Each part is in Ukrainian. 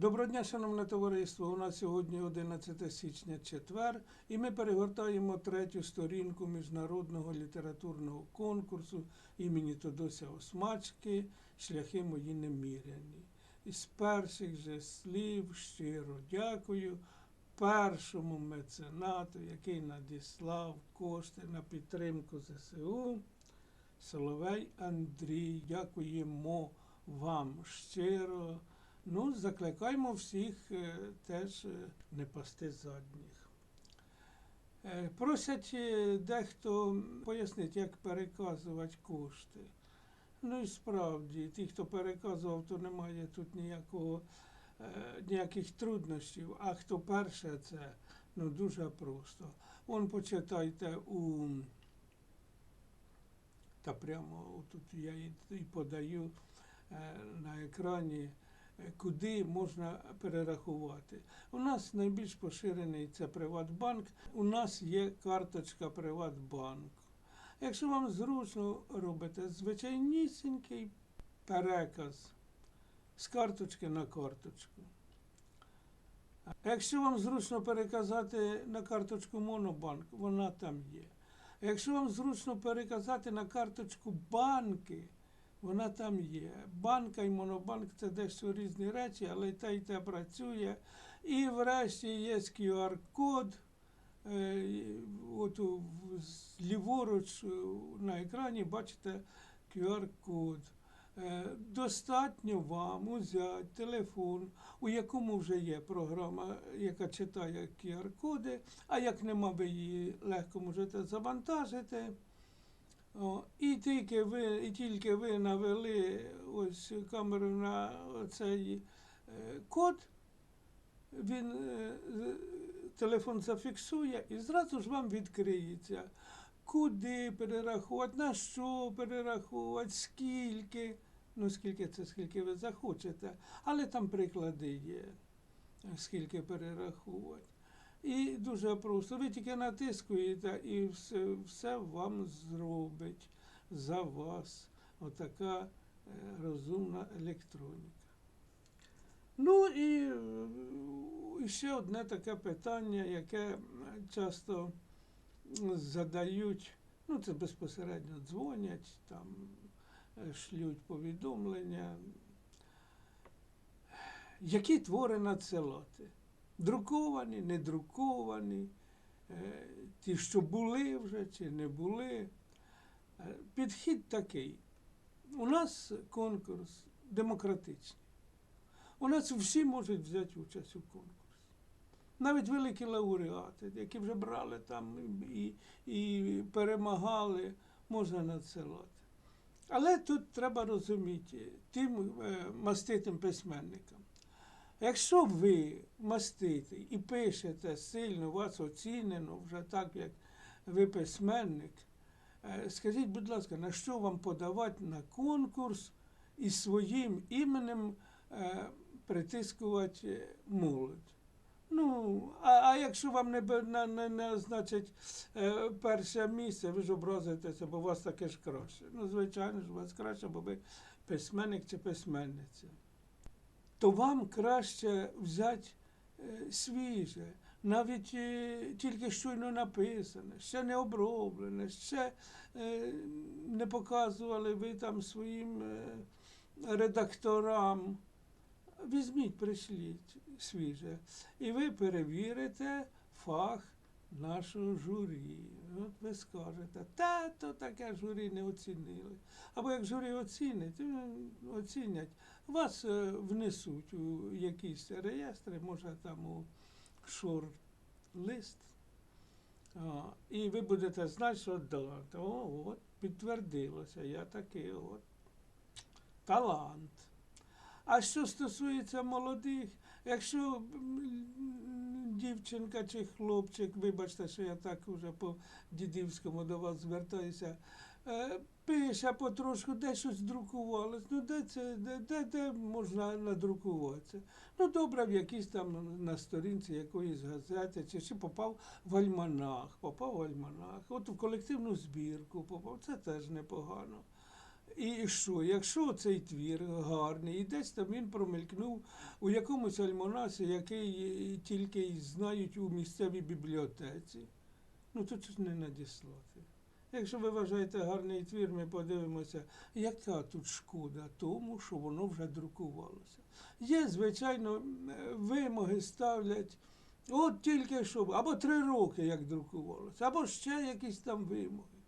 Доброго дня, шановне товариство. У нас сьогодні 11 січня четвер, і ми перегортаємо третю сторінку міжнародного літературного конкурсу імені Тодося Осмачки Шляхи мої неміряні. Із перших же слів щиро дякую першому меценату, який надіслав кошти на підтримку ЗСУ. Соловей Андрій, дякуємо вам щиро. Ну, закликаємо всіх е, теж е, не пасти задніх. Е, Просять дехто пояснити, як переказувати кошти. Ну і справді, ті, хто переказував, то немає тут ніякого, ніяких труднощів. А хто перше, це ну, дуже просто. Вон почитайте у та прямо тут я і, подаю на екрані, куди можна перерахувати. У нас найбільш поширений це Приватбанк. У нас є карточка Приватбанку. Якщо вам зручно робите звичайнісінький переказ з карточки на карточку. Якщо вам зручно переказати на карточку Монобанк, вона там є. Якщо вам зручно переказати на карточку банки, вона там є. Банка і монобанк це дещо різні речі, але й те, і те працює. І врешті є QR-код. Е, От ліворуч е, на екрані бачите QR-код. Е, Достатньо вам узяти телефон, у якому вже є програма, яка читає QR-коди, а як нема, ви її легко можете завантажити. О, і тільки ви, і тільки ви навели ось камеру на цей е, код, він е, телефон зафіксує і зразу ж вам відкриється. Куди перерахувати, на що перерахувати, скільки. Ну, скільки це, скільки ви захочете. Але там приклади є, скільки перерахувати. І дуже просто. Ви тільки натискуєте і все, все вам зробить за вас отака е, розумна електроніка. Ну і ще одне таке питання, яке часто задають, ну це безпосередньо дзвонять, там е, шлють повідомлення. Які твори надсилати? Друковані, не друковані, е, ті, що були вже чи не були. Е, Підхід такий. У нас конкурс демократичний. У нас всі можуть взяти участь у конкурсі. Навіть великі лауреати, які вже брали там і, і перемагали, можна надсилати. Але тут треба розуміти тим е, маститим письменникам. Якщо ви маститий і пишете сильно, вас оцінено вже так, як ви письменник, е, скажіть, будь ласка, на що вам подавати на конкурс і своїм іменем е, притискувати молодь? Ну, а, а якщо вам не, не, не, не значить е, перше місце, ви ж образитеся, бо у вас таке ж краще. Ну, звичайно ж, у вас краще, бо ви письменник чи письменниця. То вам краще взяти е, свіже, навіть е, тільки щойно написане, ще не оброблене, ще е, не показували ви там своїм редакторам. Візьміть, прийшліть свіже. І ви перевірите фах нашого журі. От ви скажете, та то таке журі не оцінили. Або як журі оцінить, оцінять, вас е, внесуть у якісь реєстри, може там у шорт-лист. І ви будете знати, що да, то от підтвердилося, я такий от талант. А що стосується молодих, якщо дівчинка чи хлопчик, вибачте, що я так уже по дідівському до вас звертаюся, е, пише потрошку, де щось друкувалось, ну де це, де, де можна надрукуватися? Ну добре, в якійсь там на сторінці якоїсь газети, чи ще попав в альманах, попав в альманах, от в колективну збірку попав, це теж непогано. І що? Якщо цей твір гарний, і десь там він промелькнув у якомусь альманасі, який тільки знають у місцевій бібліотеці, ну то ж не надіслати. Якщо ви вважаєте гарний твір, ми подивимося, яка тут шкода тому, що воно вже друкувалося. Є, звичайно, вимоги ставлять. От тільки що, або три роки, як друкувалося, або ще якісь там вимоги.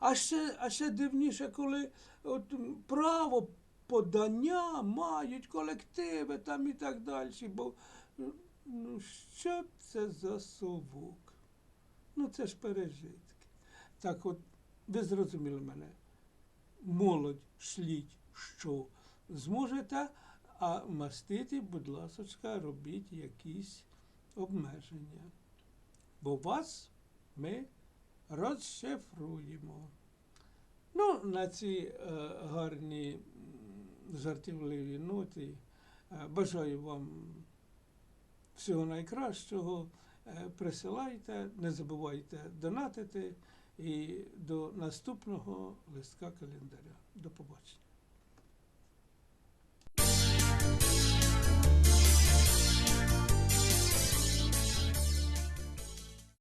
А ще, а ще дивніше, коли от, право подання мають колективи там і так далі. Бо ну, ну, що це за совок? Ну це ж пережитки. Так от, ви зрозуміли мене. Молодь шліть, що зможете, а мастити, будь ласочка, робіть якісь обмеження. Бо вас ми розшифруємо. Ну, на ці е, гарні жартівливі ноти е, бажаю вам всього найкращого. Е, присилайте, не забувайте донатити і до наступного листка календаря. До побачення.